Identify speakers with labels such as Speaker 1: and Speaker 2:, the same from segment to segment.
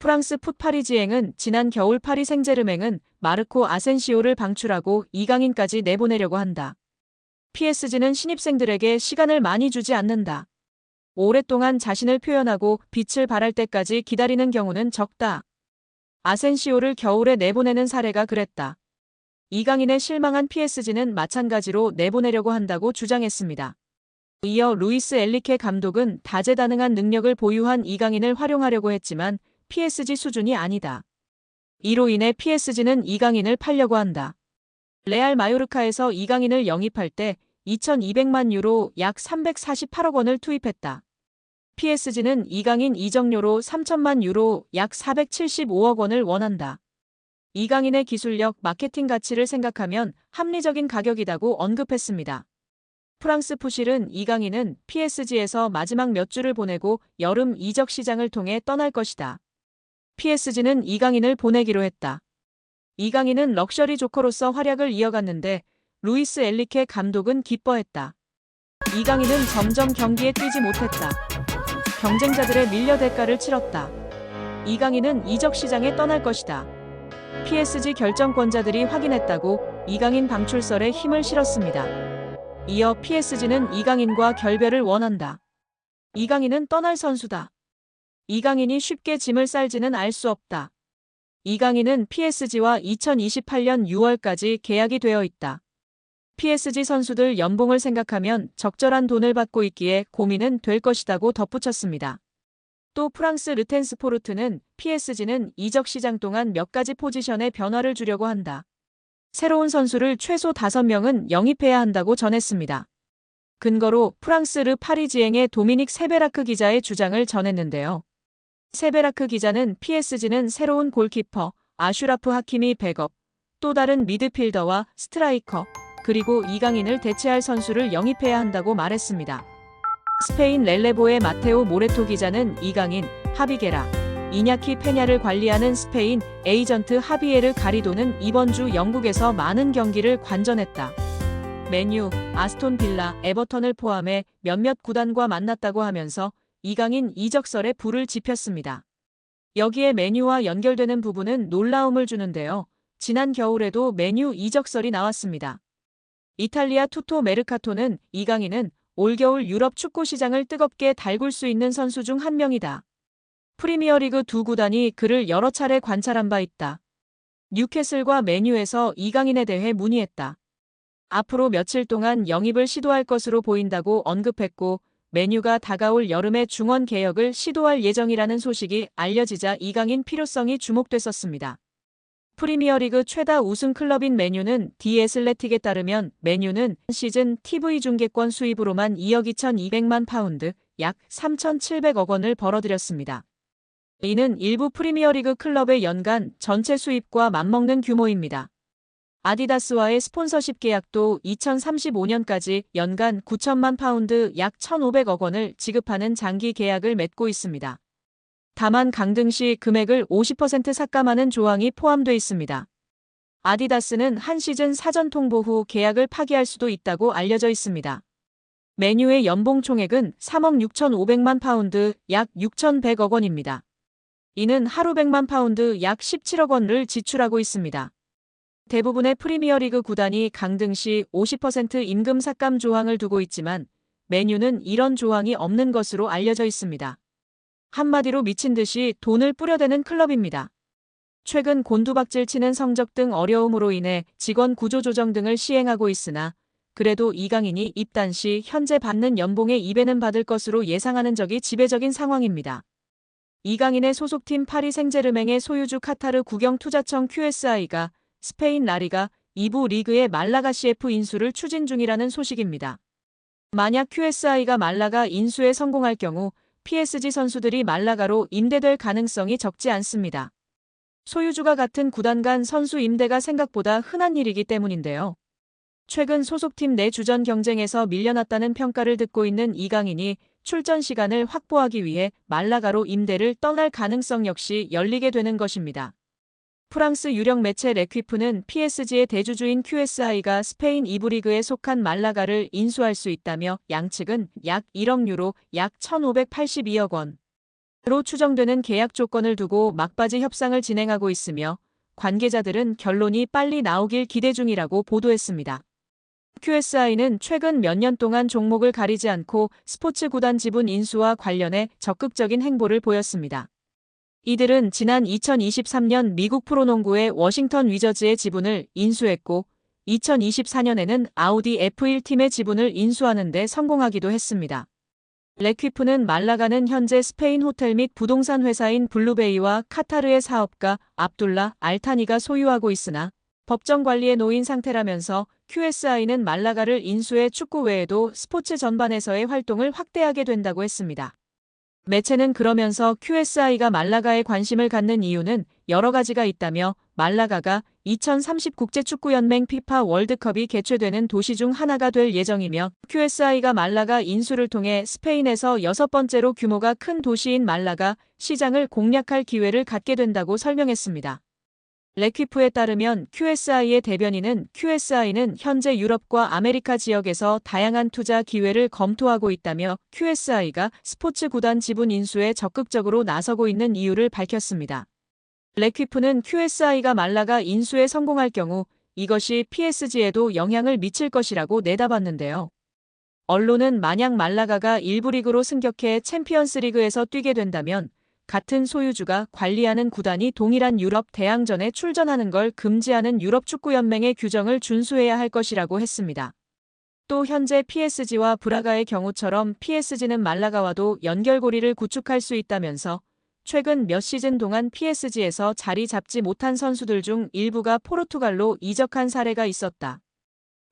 Speaker 1: 프랑스 풋파리지행은 지난 겨울 파리 생제르맹은 마르코 아센시오를 방출하고 이강인까지 내보내려고 한다. PSG는 신입생들에게 시간을 많이 주지 않는다. 오랫동안 자신을 표현하고 빛을 발할 때까지 기다리는 경우는 적다. 아센시오를 겨울에 내보내는 사례가 그랬다. 이강인의 실망한 PSG는 마찬가지로 내보내려고 한다고 주장했습니다. 이어 루이스 엘리케 감독은 다재다능한 능력을 보유한 이강인을 활용하려고 했지만 PSG 수준이 아니다. 이로 인해 PSG는 이강인을 팔려고 한다. 레알 마요르카에서 이강인을 영입할 때 2,200만 유로 약 348억 원을 투입했다. PSG는 이강인 이적료로 3천만 유로 약 475억 원을 원한다. 이강인의 기술력, 마케팅 가치를 생각하면 합리적인 가격이다고 언급했습니다. 프랑스 푸실은 이강인은 PSG에서 마지막 몇 주를 보내고 여름 이적 시장을 통해 떠날 것이다. PSG는 이강인을 보내기로 했다. 이강인은 럭셔리 조커로서 활약을 이어갔는데 루이스 엘리케 감독은 기뻐했다. 이강인은 점점 경기에 뛰지 못했다. 경쟁자들의 밀려 대가를 치렀다. 이강인은 이적 시장에 떠날 것이다. PSG 결정권자들이 확인했다고 이강인 방출설에 힘을 실었습니다. 이어 PSG는 이강인과 결별을 원한다. 이강인은 떠날 선수다. 이강인이 쉽게 짐을 쌀지는 알 수 없다. 이강인은 PSG와 2028년 6월까지 계약이 되어 있다. PSG 선수들 연봉을 생각하면 적절한 돈을 받고 있기에 고민은 될 것이다고 덧붙였습니다. 또 프랑스 르텐스포르트는 PSG는 이적 시장 동안 몇 가지 포지션에 변화를 주려고 한다. 새로운 선수를 최소 5명은 영입해야 한다고 전했습니다. 근거로 프랑스 르 파리지행의 도미닉 세베라크 기자의 주장을 전했는데요. 세베라크 기자는 PSG는 새로운 골키퍼, 아슈라프 하킴이 백업, 또 다른 미드필더와 스트라이커, 그리고 이강인을 대체할 선수를 영입해야 한다고 말했습니다. 스페인 렐레보의 마테오 모레토 기자는 이강인, 하비게라, 이냐키 페냐를 관리하는 스페인 에이전트 하비에르 가리도는 이번 주 영국에서 많은 경기를 관전했다. 메뉴, 아스톤 빌라, 에버턴을 포함해 몇몇 구단과 만났다고 하면서 이강인 이적설에 불을 지폈습니다. 여기에 메뉴와 연결되는 부분은 놀라움을 주는데요. 지난 겨울에도 메뉴 이적설이 나왔습니다. 이탈리아 투토 메르카토는 이강인은 올겨울 유럽 축구 시장을 뜨겁게 달굴 수 있는 선수 중 한 명이다. 프리미어리그 두 구단이 그를 여러 차례 관찰한 바 있다. 뉴캐슬과 메뉴에서 이강인에 대해 문의했다. 앞으로 며칠 동안 영입을 시도할 것으로 보인다고 언급했고 메뉴가 다가올 여름의 중원 개혁을 시도할 예정이라는 소식이 알려지자 이강인 필요성이 주목됐었습니다. 프리미어리그 최다 우승 클럽인 메뉴는 디에슬레틱에 따르면 메뉴는 시즌 TV 중계권 수입으로만 2억 2,200만 파운드, 약 3,700억 원을 벌어들였습니다. 이는 일부 프리미어리그 클럽의 연간 전체 수입과 맞먹는 규모입니다. 아디다스와의 스폰서십 계약도 2035년까지 연간 9천만 파운드 약 1,500억 원을 지급하는 장기 계약을 맺고 있습니다. 다만 강등 시 금액을 50% 삭감하는 조항이 포함돼 있습니다. 아디다스는 한 시즌 사전 통보 후 계약을 파기할 수도 있다고 알려져 있습니다. 메뉴의 연봉 총액은 3억 6,500만 파운드 약 6,100억 원입니다. 이는 하루 100만 파운드 약 17억 원을 지출하고 있습니다. 대부분의 프리미어리그 구단이 강등 시 50% 임금 삭감 조항을 두고 있지만 메뉴는 이런 조항이 없는 것으로 알려져 있습니다. 한마디로 미친 듯이 돈을 뿌려대는 클럽입니다. 최근 곤두박질 치는 성적 등 어려움으로 인해 직원 구조 조정 등을 시행하고 있으나 그래도 이강인이 입단 시 현재 받는 연봉의 2배는 받을 것으로 예상하는 적이 지배적인 상황입니다. 이강인의 소속팀 파리 생제르맹의 소유주 카타르 국영투자청 QSI가 스페인 라리가 2부 리그의 말라가 CF 인수를 추진 중이라는 소식입니다. 만약 QSI가 말라가 인수에 성공할 경우 PSG 선수들이 말라가로 임대될 가능성이 적지 않습니다. 소유주가 같은 구단 간 선수 임대가 생각보다 흔한 일이기 때문인데요. 최근 소속팀 내 주전 경쟁에서 밀려났다는 평가를 듣고 있는 이강인이 출전 시간을 확보하기 위해 말라가로 임대를 떠날 가능성 역시 열리게 되는 것입니다. 프랑스 유력 매체 레퀴프는 PSG의 대주주인 QSI가 스페인 2부 리그에 속한 말라가를 인수할 수 있다며 양측은 약 1억 유로 약 1,582억 원, 로 추정되는 계약 조건을 두고 막바지 협상을 진행하고 있으며 관계자들은 결론이 빨리 나오길 기대 중이라고 보도했습니다. QSI는 최근 몇 년 동안 종목을 가리지 않고 스포츠 구단 지분 인수와 관련해 적극적인 행보를 보였습니다. 이들은 지난 2023년 미국 프로농구의 워싱턴 위저즈의 지분을 인수했고 2024년에는 아우디 F1 팀의 지분을 인수하는 데 성공하기도 했습니다. 레퀴프는 말라가는 현재 스페인 호텔 및 부동산 회사인 블루베이와 카타르의 사업가 압둘라 알타니가 소유하고 있으나 법정 관리에 놓인 상태라면서 QSI는 말라가를 인수해 축구 외에도 스포츠 전반에서의 활동을 확대하게 된다고 했습니다. 매체는 그러면서 QSI가 말라가에 관심을 갖는 이유는 여러 가지가 있다며 말라가가 2030 국제축구연맹 피파 월드컵이 개최되는 도시 중 하나가 될 예정이며 QSI가 말라가 인수를 통해 스페인에서 여섯 번째로 규모가 큰 도시인 말라가 시장을 공략할 기회를 갖게 된다고 설명했습니다. 레퀴프에 따르면 QSI의 대변인은 QSI는 현재 유럽과 아메리카 지역에서 다양한 투자 기회를 검토하고 있다며 QSI가 스포츠 구단 지분 인수에 적극적으로 나서고 있는 이유를 밝혔습니다. 레퀴프는 QSI가 말라가 인수에 성공할 경우 이것이 PSG에도 영향을 미칠 것이라고 내다봤는데요. 언론은 만약 말라가가 일부 리그로 승격해 챔피언스 리그에서 뛰게 된다면 같은 소유주가 관리하는 구단이 동일한 유럽 대항전에 출전하는 걸 금지하는 유럽 축구연맹의 규정을 준수해야 할 것이라고 했습니다. 또 현재 PSG와 브라가의 경우처럼 PSG는 말라가와도 연결고리를 구축할 수 있다면서 최근 몇 시즌 동안 PSG에서 자리 잡지 못한 선수들 중 일부가 포르투갈로 이적한 사례가 있었다.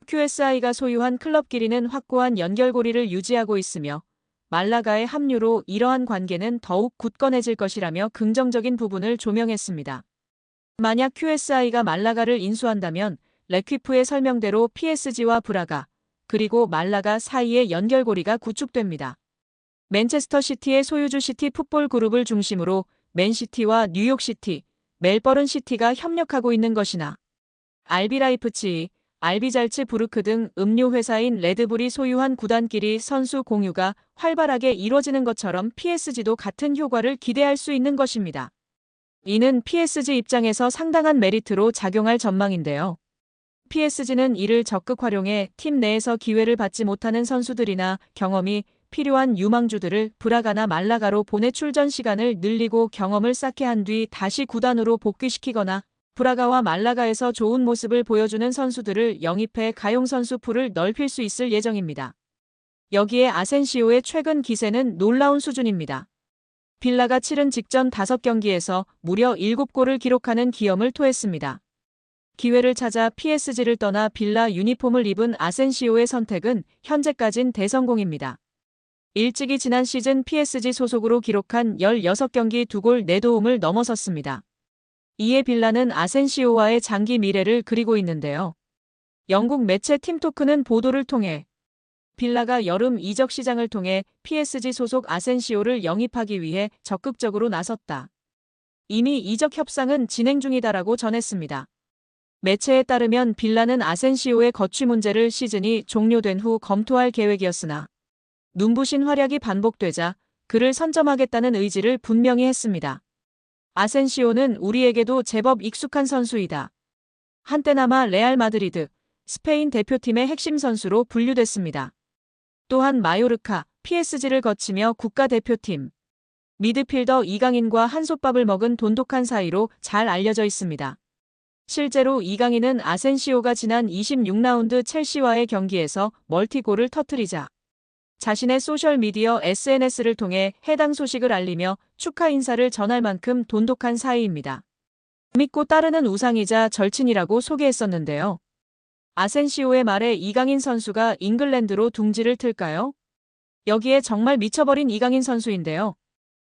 Speaker 1: QSI가 소유한 클럽끼리는 확고한 연결고리를 유지하고 있으며 말라가의 합류로 이러한 관계는 더욱 굳건해질 것이라며 긍정적인 부분을 조명했습니다. 만약 QSI가 말라가를 인수한다면 레퀴프의 설명대로 PSG와 브라가 그리고 말라가 사이의 연결고리가 구축됩니다. 맨체스터 시티의 소유주 시티 풋볼 그룹을 중심으로 맨시티와 뉴욕시티, 멜버른 시티가 협력하고 있는 것이나 알비라이프치, 알비잘츠 부르크 등 음료 회사인 레드불이 소유한 구단끼리 선수 공유가 활발하게 이뤄지는 것처럼 PSG도 같은 효과를 기대할 수 있는 것입니다. 이는 PSG 입장에서 상당한 메리트로 작용할 전망인데요. PSG는 이를 적극 활용해 팀 내에서 기회를 받지 못하는 선수들이나 경험이 필요한 유망주들을 브라가나 말라가로 보내 출전 시간을 늘리고 경험을 쌓게 한 뒤 다시 구단으로 복귀시키거나 브라가와 말라가에서 좋은 모습을 보여주는 선수들을 영입해 가용 선수 풀을 넓힐 수 있을 예정입니다. 여기에 아센시오의 최근 기세는 놀라운 수준입니다. 빌라가 치른 직전 5경기에서 무려 7골을 기록하는 기염을 토했습니다. 기회를 찾아 PSG를 떠나 빌라 유니폼을 입은 아센시오의 선택은 현재까진 대성공입니다. 일찍이 지난 시즌 PSG 소속으로 기록한 16경기 2골 4도움을 넘어섰습니다. 이에 빌라는 아센시오와의 장기 미래를 그리고 있는데요. 영국 매체 팀토크는 보도를 통해 빌라가 여름 이적 시장을 통해 PSG 소속 아센시오를 영입하기 위해 적극적으로 나섰다. 이미 이적 협상은 진행 중이다라고 전했습니다. 매체에 따르면 빌라는 아센시오의 거취 문제를 시즌이 종료된 후 검토할 계획이었으나 눈부신 활약이 반복되자 그를 선점하겠다는 의지를 분명히 했습니다. 아센시오는 우리에게도 제법 익숙한 선수이다. 한때나마 레알 마드리드, 스페인 대표팀의 핵심 선수로 분류됐습니다. 또한 마요르카, PSG를 거치며 국가대표팀, 미드필더 이강인과 한솥밥을 먹은 돈독한 사이로 잘 알려져 있습니다. 실제로 이강인은 아센시오가 지난 26라운드 첼시와의 경기에서 멀티골을 터뜨리자 자신의 소셜미디어 SNS를 통해 해당 소식을 알리며 축하 인사를 전할 만큼 돈독한 사이입니다. 믿고 따르는 우상이자 절친이라고 소개했었는데요. 아센시오의 말에 이강인 선수가 잉글랜드로 둥지를 틀까요? 여기에 정말 미쳐버린 이강인 선수인데요.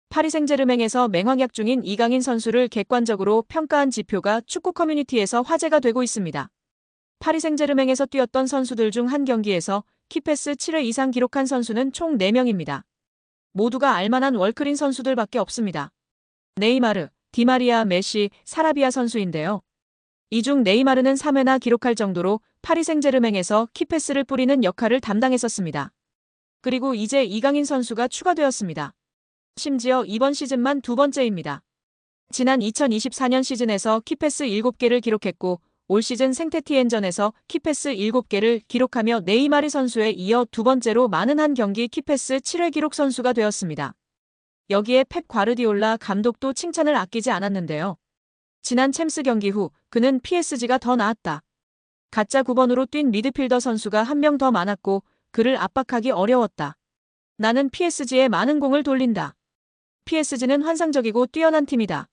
Speaker 1: 파리 생제르맹에서 맹활약 중인 이강인 선수를 객관적으로 평가한 지표가 축구 커뮤니티에서 화제가 되고 있습니다. 파리 생제르맹에서 뛰었던 선수들 중 한 경기에서 키패스 7회 이상 기록한 선수는 총 4명입니다. 모두가 알만한 월크린 선수들밖에 없습니다. 네이마르, 디마리아, 메시, 사라비아 선수인데요. 이 중 네이마르는 3회나 기록할 정도로 파리 생제르맹에서 키패스를 뿌리는 역할을 담당했었습니다. 그리고 이제 이강인 선수가 추가되었습니다. 심지어 이번 시즌만 두 번째입니다. 지난 2024년 시즌에서 키패스 7개를 기록했고 올 시즌 생테티엔전에서 키패스 7개를 기록하며 네이마르 선수에 이어 두 번째로 많은 한 경기 키패스 7회 기록 선수가 되었습니다. 여기에 펩 과르디올라 감독도 칭찬을 아끼지 않았는데요. 지난 챔스 경기 후 그는 PSG가 더 나았다. 가짜 9번으로 뛴 미드필더 선수가 한 명 더 많았고 그를 압박하기 어려웠다. 나는 PSG에 많은 공을 돌린다. PSG는 환상적이고 뛰어난 팀이다.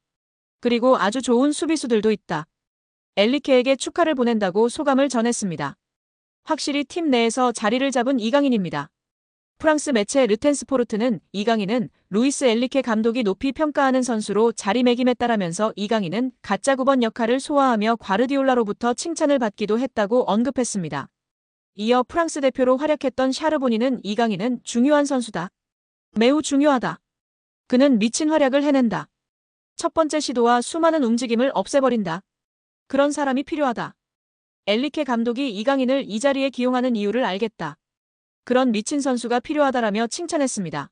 Speaker 1: 그리고 아주 좋은 수비수들도 있다. 엘리케에게 축하를 보낸다고 소감을 전했습니다. 확실히 팀 내에서 자리를 잡은 이강인입니다. 프랑스 매체 르텐스포르트는 이강인은 루이스 엘리케 감독이 높이 평가하는 선수로 자리매김했다라면서 이강인은 가짜 9번 역할을 소화하며 과르디올라로부터 칭찬을 받기도 했다고 언급했습니다. 이어 프랑스 대표로 활약했던 샤르보니는 이강인은 중요한 선수다. 매우 중요하다. 그는 미친 활약을 해낸다. 첫 번째 시도와 수많은 움직임을 없애버린다. 그런 사람이 필요하다. 엘리케 감독이 이강인을 이 자리에 기용하는 이유를 알겠다. 그런 미친 선수가 필요하다라며 칭찬했습니다.